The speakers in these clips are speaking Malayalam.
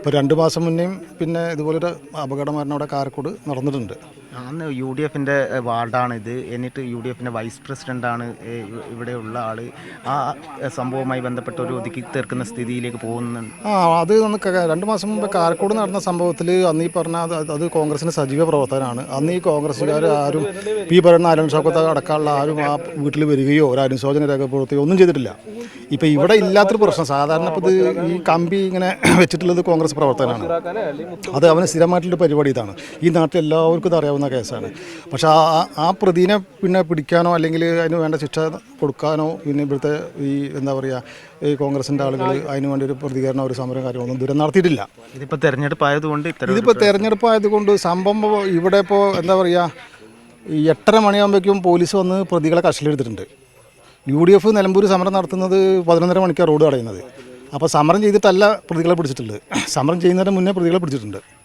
ഇപ്പോൾ രണ്ട് മാസം മുന്നേയും പിന്നെ ഇതുപോലൊരു അപകട അവിടെ കാരക്കോട് നടന്നിട്ടുണ്ട്. അന്ന് യു ഡി എഫിന്റെ വാർഡാണ് ഇത്. എന്നിട്ട് യു ഡി എഫിന്റെ വൈസ് പ്രസിഡന്റാണ് ഇവിടെയുള്ള ആൾ ആ സംഭവവുമായി ബന്ധപ്പെട്ട ഒരു ഒതുക്കി തീർക്കുന്ന സ്ഥിതിയിലേക്ക് പോകുന്നുണ്ട് ആ അത് നമുക്ക് രണ്ട് മാസം മുമ്പ് കാരക്കോട് നടന്ന സംഭവത്തിൽ അന്ന് ഈ പറഞ്ഞ അത് കോൺഗ്രസിന്റെ സജീവ പ്രവർത്തനമാണ് അന്ന് ഈ കോൺഗ്രസ്സുകാർ ആരും പി പറയുന്ന ആരും ഷൗക്കത്ത് അടക്കമുള്ള ആരും ആ വീട്ടിൽ വരികയോ ഒരു അനുശോചന രേഖപ്പെടുത്തുകയോ ഒന്നും ചെയ്തിട്ടില്ല. ഇപ്പോൾ ഇവിടെ ഇല്ലാത്തൊരു പ്രശ്നം സാധാരണ ഇപ്പോൾ ഇത് ഈ കമ്പി ഇങ്ങനെ വെച്ചിട്ടുള്ളത് കോൺഗ്രസ് പ്രവർത്തനമാണ് അത് അവന് സ്ഥിരമായിട്ടുള്ള പരിപാടി ഇതാണ്. ഈ നാട്ടിൽ എല്ലാവർക്കും അറിയാവുന്ന കേസാണ്. പക്ഷേ ആ ആ- പ്രതിനെ പിന്നെ പിടിക്കാനോ അല്ലെങ്കിൽ അതിന് വേണ്ട ശിക്ഷ കൊടുക്കാനോ പിന്നെ ഇവിടുത്തെ ഈ എന്താ പറയുക ഈ കോൺഗ്രസിന്റെ ആളുകൾ അതിന് വേണ്ടി ഒരു പ്രതികരണം ഒരു സമരം കാര്യങ്ങളൊന്നും ദൂരം നടത്തിയിട്ടില്ല. ഇതിപ്പോൾ തെരഞ്ഞെടുപ്പ് ആയതുകൊണ്ട് ഇത്തരം ഇതിപ്പോൾ തെരഞ്ഞെടുപ്പ് ആയതുകൊണ്ട് സംഭവം ഇവിടെ ഇപ്പോൾ എന്താ പറയുക ഈ എട്ടര മണിയാകുമ്പോഴേക്കും പോലീസ് വന്ന് പ്രതികളെ കസ്റ്റഡിയിലെടുത്തിട്ടുണ്ട് യു ഡി എഫ് നിലമ്പൂർ സമരം നടത്തുന്നത് പതിനൊന്നര മണിക്കാണ് റോഡ് തടയുന്നത്. അപ്പോൾ സമരം ചെയ്തിട്ടല്ല പ്രതികളെ പിടിച്ചിട്ടുള്ളത്. സമരം ചെയ്യുന്നതിന് മുന്നേ പ്രതികളെ പിടിച്ചിട്ടുണ്ട്.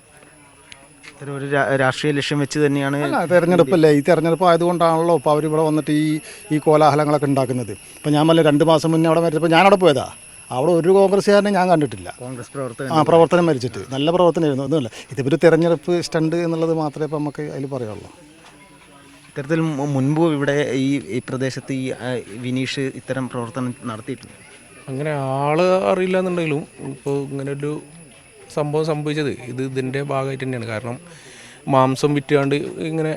ഒരു രാഷ്ട്രീയ ലക്ഷ്യം വെച്ച് തന്നെയാണ് തെരഞ്ഞെടുപ്പല്ലേ? ഈ തെരഞ്ഞെടുപ്പ് ആയതുകൊണ്ടാണല്ലോ ഇപ്പോൾ അവരിവിടെ വന്നിട്ട് ഈ ഈ കോലാഹലങ്ങളൊക്കെ ഉണ്ടാക്കുന്നത്. ഇപ്പോൾ ഞാൻ വല്ല രണ്ട് മാസം മുന്നേ അവിടെ മരിച്ചപ്പോൾ ഞാനവിടെ പോയതാ. അവിടെ ഒരു കോൺഗ്രസ്സുകാരനെ ഞാൻ കണ്ടിട്ടില്ല. കോൺഗ്രസ് പ്രവർത്തകൻ. ആ പ്രവർത്തനം മരിച്ചിട്ട്. നല്ല പ്രവർത്തനമായിരുന്നു ഒന്നുമില്ല. ഇതിപ്പോൾ ഒരു തെരഞ്ഞെടുപ്പ് സ്റ്റണ്ട് എന്നുള്ളത് മാത്രമേ ഇപ്പോൾ നമുക്ക് അതിൽ പറയുള്ളൂ ഇത്തരത്തിൽ മുൻപ് ഇവിടെ ഈ ഈ പ്രദേശത്ത് ഈ വിനീഷ് ഇത്തരം പ്രവർത്തനം നടത്തിയിട്ടുണ്ട്. അങ്ങനെ ആൾ അറിയില്ല എന്നുണ്ടെങ്കിലും ഇപ്പോൾ ഇങ്ങനെ ഒരു സംഭവം സംഭവിച്ചത്. ഇത് ഇതിന്റെ ഭാഗമായിട്ട് തന്നെയാണ്. കാരണം മാംസം വിറ്റാണ്ട് ഇങ്ങനെ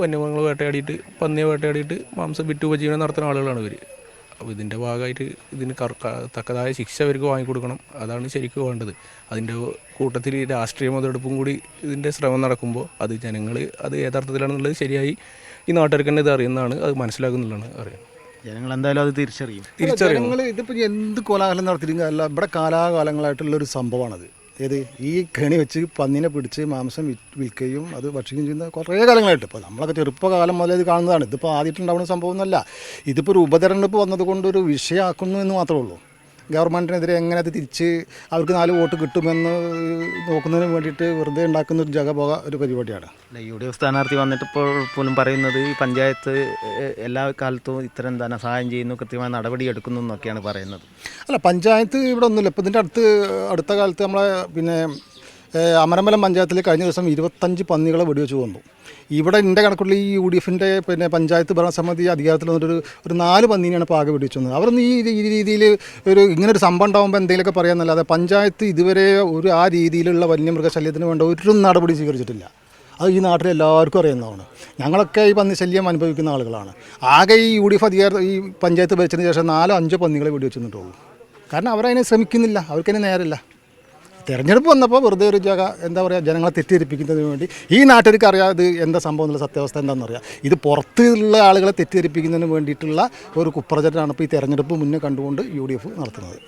വന്യമൃഗങ്ങൾ വേട്ടയാടിയിട്ട് പന്നിയെ വേട്ടയാടിയിട്ട് മാംസം വിറ്റ് ഉപജീവനം നടത്തുന്ന ആളുകളാണ് ഇവർ അപ്പോൾ ഇതിന്റെ ഭാഗമായിട്ട് ഇതിന് തക്കതായ ശിക്ഷ അവർക്ക് വാങ്ങിക്കൊടുക്കണം. അതാണ് ശരിക്കും വേണ്ടത്. അതിന്റെ കൂട്ടത്തിൽ രാഷ്ട്രീയ മുതലെടുപ്പും കൂടി ഇതിന്റെ ശ്രമം നടക്കുമ്പോൾ അത് ജനങ്ങൾ അത് യഥാർത്ഥത്തിലാണെന്നുള്ളത് ശരിയായി ഈ നാട്ടുകാർക്ക് തന്നെ ഇത് അറിയുന്നതാണ്. അത് മനസ്സിലാക്കുന്നുള്ളതാണ് അറിയാം ജനങ്ങൾ എന്തായാലും അത് തിരിച്ചറിയും. തിരിച്ചറിയും ഇതിപ്പോൾ എന്ത് കോലാഹലം നടത്തിയിട്ടും അല്ല ഇവിടെ കാലാകാലങ്ങളായിട്ടുള്ള ഒരു സംഭവമാണത്. ഏത് ഈ കെണി വെച്ച് പന്നിനെ പിടിച്ച് മാംസം വിൽക്കുകയും അത് ഭക്ഷിക്കുകയും ചെയ്യുന്ന കുറേ കാലങ്ങളായിട്ട്. ഇപ്പോൾ നമ്മളൊക്കെ ചെറുപ്പകാലം മുതലേ ഇത് കാണുന്നതാണ്. ഇതിപ്പോൾ ആദ്യമായിട്ടുണ്ടാവുന്ന സംഭവമൊന്നുമല്ല ഇതിപ്പോൾ ഒരു ഉപതെരഞ്ഞെടുപ്പ് വന്നതുകൊണ്ട് ഒരു വിഷയമാക്കുന്നു എന്ന് മാത്രമേ ഉള്ളൂ. ഗവൺമെന്റിനെതിരെ എങ്ങനെ അത് തിരിച്ച് അവർക്ക് നാല് വോട്ട് കിട്ടുമെന്ന് നോക്കുന്നതിന് വേണ്ടിയിട്ട് വെറുതെ ഉണ്ടാക്കുന്ന ഒരു ജഗപോക ഒരു പരിപാടിയാണ്. അല്ല യു ഡി എഫ് സ്ഥാനാർത്ഥി വന്നിട്ട് ഇപ്പോൾ പോലും പറയുന്നത് ഈ പഞ്ചായത്ത് എല്ലാ കാലത്തും ഇത്തരം ധനസഹായം ചെയ്യുന്നു കൃത്യമായ നടപടി എടുക്കുന്നു എന്നൊക്കെയാണ് പറയുന്നത്. അല്ല പഞ്ചായത്ത് ഇവിടെ ഒന്നുമില്ല. ഇപ്പം ഇതിന്റെ അടുത്ത് അടുത്ത കാലത്ത് നമ്മളെ പിന്നെ അമരമ്പലം പഞ്ചായത്തിൽ കഴിഞ്ഞ ദിവസം ഇരുപത്തഞ്ച് പന്നികളെ വെടിവെച്ച് കൊന്നു. ഇവിടെ എന്റെ കണക്കുള്ള ഈ യു ഡി എഫിന്റെ പിന്നെ പഞ്ചായത്ത് ഭരണസമിതി അധികാരത്തിൽ വന്നിട്ടൊരു ഒരു നാല് പന്നീനെയാണ് ഇപ്പോൾ ആകെ വെടിവെച്ച് വന്നത് അവരൊന്നും ഈ ഈ രീതിയിൽ ഒരു ഇങ്ങനെ ഒരു സംഭവം ഉണ്ടാകുമ്പോൾ എന്തെങ്കിലുമൊക്കെ പറയാമെന്നല്ലാതെ പഞ്ചായത്ത് ഇതുവരെ ഒരു ആ രീതിയിലുള്ള വന്യമൃഗശല്യത്തിന് വേണ്ട ഒരു നടപടി സ്വീകരിച്ചിട്ടില്ല. അത് ഈ നാട്ടിൽ എല്ലാവർക്കും അറിയുന്നതാണ്. ഞങ്ങളൊക്കെ ഈ പന്നി ശല്യം അനുഭവിക്കുന്ന ആളുകളാണ്. ആകെ ഈ യു ഡി എഫ് അധികാര ഈ പഞ്ചായത്ത് ഭരിച്ചതിന് ശേഷം നാലോ അഞ്ചോ പന്നികളെ വെടിവെച്ചിട്ടുള്ളൂ കാരണം അവരതിനെ ശ്രമിക്കുന്നില്ല. അവർക്കതിന് നേരമില്ല. തെരഞ്ഞെടുപ്പ് വന്നപ്പോൾ വെറുതെ ഒരു ജഗ എന്താ പറയുക ജനങ്ങളെ തെറ്റിദ്ധരിപ്പിക്കുന്നതിന് വേണ്ടി ഈ നാട്ടുകാർക്ക് അറിയാം ഇത് എന്താ സംഭവം എന്നുള്ള സത്യാവസ്ഥ എന്താണെന്ന് അറിയാം. ഇത് പുറത്തുള്ള ആളുകളെ തെറ്റിദ്ധരിപ്പിക്കുന്നതിന് വേണ്ടിയിട്ടുള്ള ഒരു കുപ്രചരണമാണ് ഇപ്പോൾ ഈ തെരഞ്ഞെടുപ്പ് മുന്നേ കണ്ടുകൊണ്ട് യു ഡി എഫ് നടത്തുന്നത്.